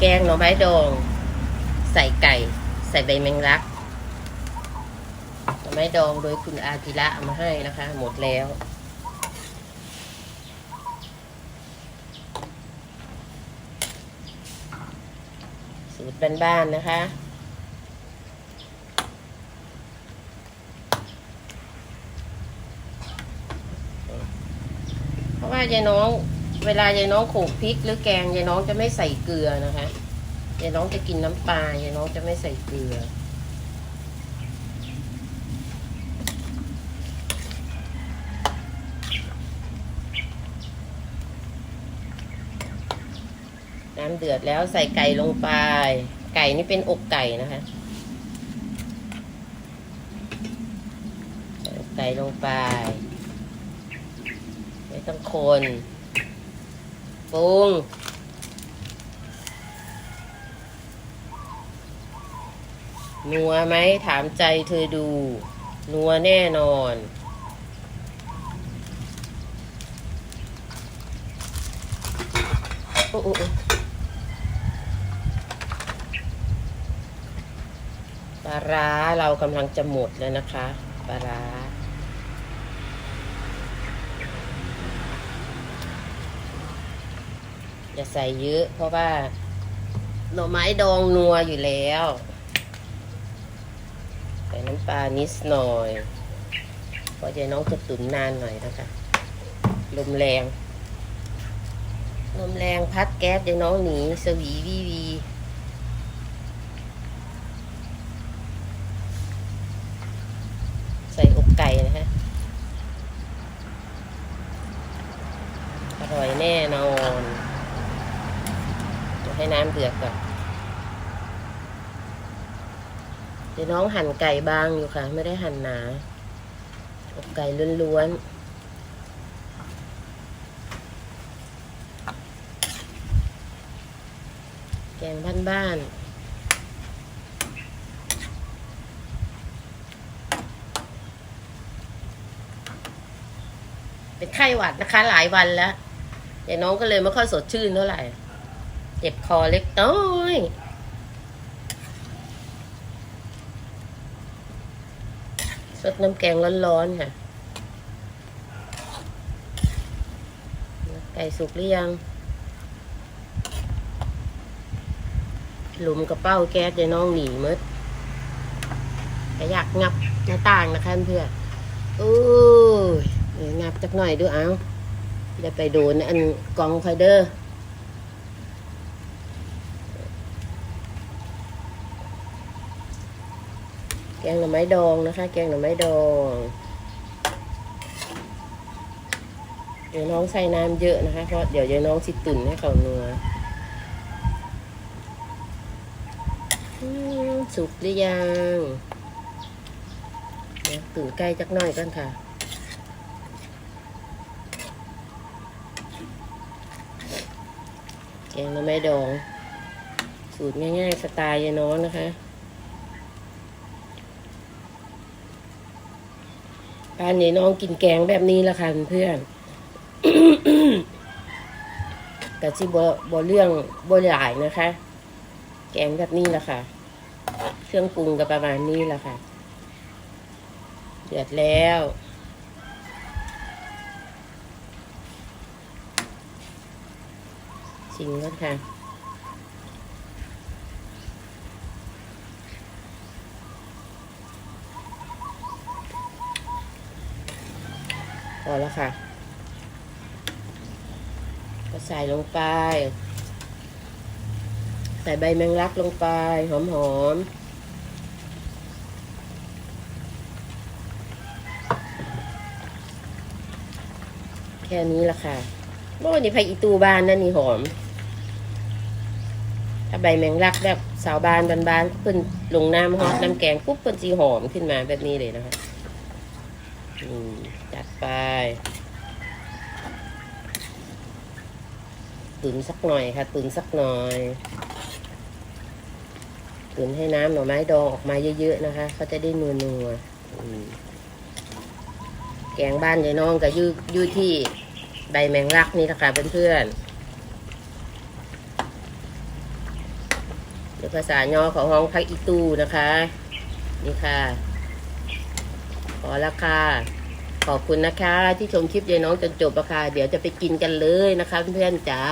แกงหน่อไม้ดอง ใส่ไก่ ใส่ใบแมงลักหน่อไม้ดองโดยคุณอากิระเอามาให้นะคะ หมดแล้ว สูตรบ้านๆนะคะเพราะว่ายายน้อง เวลายายน้องโขลกพริกหรือแกงยายน้องจะไม่ใส่เกลือนะคะยายน้องจะกินน้ำปลายายน้องจะไม่ใส่เกลือ น้ำเดือดแล้วใส่ไก่ลงไป ไก่นี่เป็นอกไก่นะคะใส่ไก่ลงไป ไม่ต้องคน ปรุงนัวไหมถามใจเธอดู นัวแน่นอน โอ้โอปลาร้าเรากำลังจะหมดแล้วนะคะ ปลาร้า อย่าใส่เยอะ เพราะว่าหน่อไม้ดองนัวอยู่แล้ว ใส่น้ำปลานิดหน่อยเพราะยายน้องจะตุ๋นนานหน่อยนะคะลมแรงลมแรงพัดแก๊สยายน้องหนีสวีวีวีใส่อกไก่นะฮะ อร่อยแน่นอน ให้น้ำเดือดก่อนเดี๋ยวน้องหั่นไก่บางอยู่ค่ะ ไม่ได้หั่นหนาอกไก่ล้วนๆแกงบ้านๆเป็นไข้หวัดนะคะ หลายวันแล้วเดี๋ยวน้องก็เลยไม่ค่อยสดชื่นเท่าไหร่ เจ็บคอเล็กน้อยสดน้ำแกงร้อนๆค่ะ ไก่สุกหรือยัง หลุมกระเป้าแก๊สเดี๋ยวน้องหนีมดแต่อยากงับหน้าต่างนะคะเพื่อนโอ้ยงับจักหน่อยด้วยเอาเดี๋ยวไปโดนอันกองไฟเดอร์ กงหน่อไม้ดองนะคะ แกงหน่อไม้ดองเดี๋ยวน้องใส่น้ำเยอะนะคะเพราะเดี๋ยวยายน้องสิตุ่นให้เขานัวอืมสุกหรือยังตุ๋นใกล้จักหน่อยกันค่ะแกงหน่อไม้ดอง สูตรง่ายๆสไตล์ยายน้องนะคะ บ้านนี้น้องกินแกงแบบนี้ละค่ะเพื่อนกะชิบอบเรื่องบหลายนะคะ แกงแบบนี้ละค่ะ เครื่องปรุงก็ประมาณนี้ละค่ะ เดือดแล้วชิมก่อนค่ะ พอแล้วค่ะ ก็ใส่ลงไป ใส่ใบแมงลักลงไป หอมๆแค่นี้ละค่ะโอ้นี่ไผ่อีตูบานนั่นนี่หอม ถ้าใบแมงลักแบบสาวบานบานๆเพิ่นลงน้ำฮอตน้ำแกงปุ๊บเพิ่นจีหอมขึ้นมาแบบนี้เลยนะคะ จัดไปตุนสักหน่อยค่ะตุนสักหน่อยตุนให้น้ำหน่อไม้ดองออกมาเยอะๆนะคะเขาจะได้นัวๆอืมแกงบ้านยายน้องก็อยู่อยู่ที่ใบแมงลักนี่นะคะเพื่อนๆหรือภาษาย่อของห้องพักอีตูนะคะ นี่ค่ะ ขอราคาขอบคุณนะคะ ที่ชมคลิปยายน้องจนจบอะค่ะ เดี๋ยวจะไปกินกันเลยนะคะเพื่อนๆจ๋า